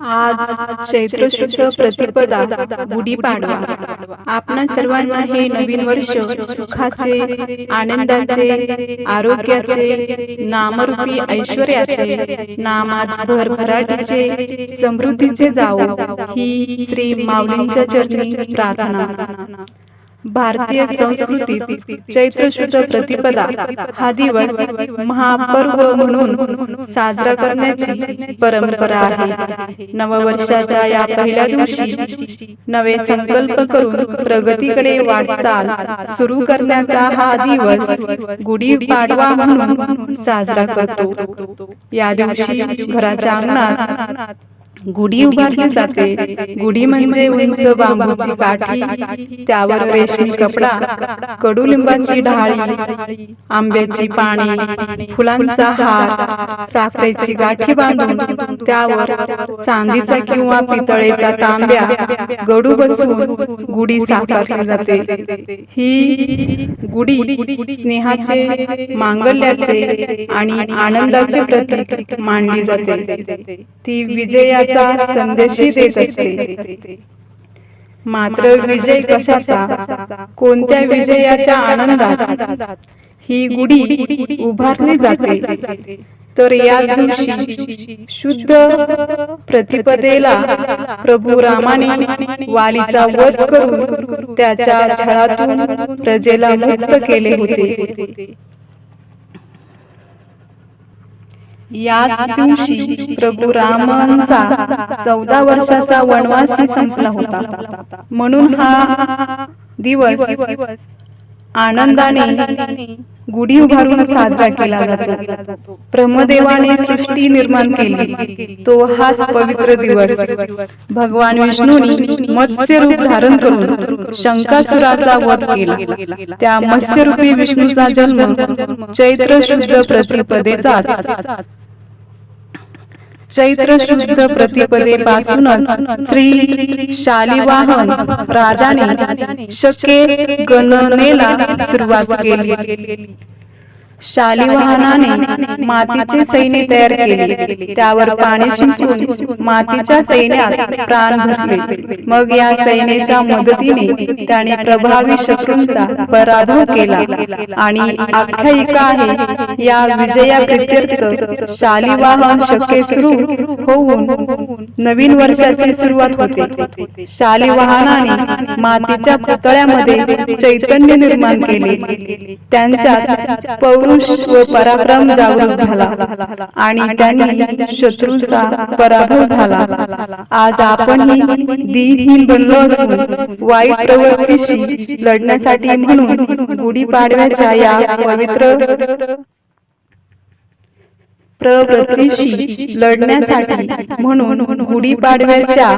आज चैत्र शुद्ध प्रतिपदा गुढीपाडवा. आपणा सर्वांना हे नवीन वर्ष सुखाचे आनंदाचे आरोग्याचे नामरूपी ऐश्वर्याचे नामात भरभराटीचे समृद्धीचे जावो. ही श्री माऊलींच्या चरणी प्रार्थना. भारतीय संस्कृतीत चैत्र शुद्ध प्रतिपदा हा दिवस महापर्व म्हणून साजरा करण्याची परंपरा आहे. नववर्षाच्या या पहिल्या दिवशी नवे संकल्प करून प्रगतीकडे वाटचाल सुरू करण्याचा हा दिवस गुढी पाडवा म्हणून साजरा करतो. या दिवशी घराच्या अंगणात गुढी उभारली जाते. गुढी म्हणजे उंच बांबूची काठी त्यावर रेशमी कपडा कडुलिंबाची ढाळी आंब्याची पाणी फुलांचा हार साखरेची गाठी बांधून त्यावर चांदीचा किंवा पितळेचा तांब्या गडू बसवून गुढी साकारली जाते. ही गुढी स्नेहाचे मांगल्याचे आणि आनंदाचे प्रतीक मानली जाते. ती विजयाचा संदेशही देत असते. मात्र विजय कशाचा? कोणत्या विजयाच्या आनंदात? ही गुढी उभारली जाते. तर या दिवशी शुद्ध प्रतिपदेला प्रभू रामाने वालीचा वध करून त्याच्या छळातून प्रजेला मुक्त केले होते. याच दिवशी प्रभू रामांचा चौदा वर्षाचा वनवासी संपला होता. म्हणून हा दिवस आनंदाने गुढी उभारून साजरा केला जातो. ब्रह्मदेवाने सृष्टी निर्माण केली. तो हाच पवित्र दिवस. भगवान विष्णूंनी मत्स्य रूप धारण करून शंकासुराचा वध केला. त्या मत्स्यरूपी विष्णूचा जन्म. चैत्र शुद्ध प्रतिपदेचा चैत्र शुद्ध प्रतिपदेपासूनच श्री शालिवाहन राजाने शके गणनेला सुरुवात केली. शालिवाहनाने मातीचे सैन्य तयार केले. त्यावर पाणी शिंपून मातीच्या सैन्यात प्राण भरले. मग या सैन्याच्या मदतीने त्याने प्रभावी शत्रूंचा पराभव केला. आणि आख्यायिका आहे या विजया प्रित्यर्थ शालिवाहन शके सुरू होऊन नवीन वर्षाची सुरुवात होते. शालिवाहनाने मातीच्या पुतळ्यामध्ये चैतन्य निर्माण केले. त्यांच्या पौरुष व पराक्रम जागृत झाला आणि त्यांनी शत्रूचा पराभव झाला. आज आपणही दिनहीन बनलो असून वाईट प्रवृत्तीशी लढण्यासाठी म्हणून गुढीपाडव्याच्या या पवित्र प्रवृत्तीशी लढण्यासाठी म्हणून गुढीपाडव्याच्या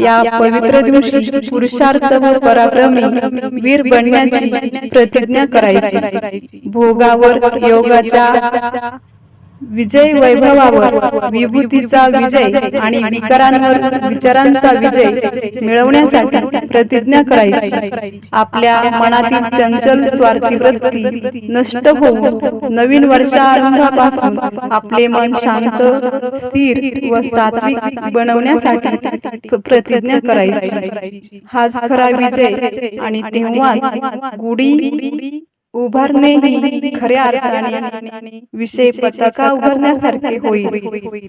या पवित्र दिवशी पुरुषार्थ व पराक्रमी वीर बनण्याची प्रतिज्ञा करायची. भोगावर योगाच्या विजय वैभवावर विभूतीचा विजय आणि विकारांवर विचारांचा विजय मिळवण्यासाठी प्रतिज्ञा करायची. आपल्या मनातील चंचल स्वार्थी वृत्ती नष्ट होऊन नवीन वर्षारंभापासून आपले मन शांत स्थिर व सात्विक बनवण्यासाठी प्रतिज्ञा करायची. हाच खरा विजय आणि तेव्हा गुढी उभारणे ही खऱ्या अर्थाने विषय पताका उभारण्यासारखे होईल.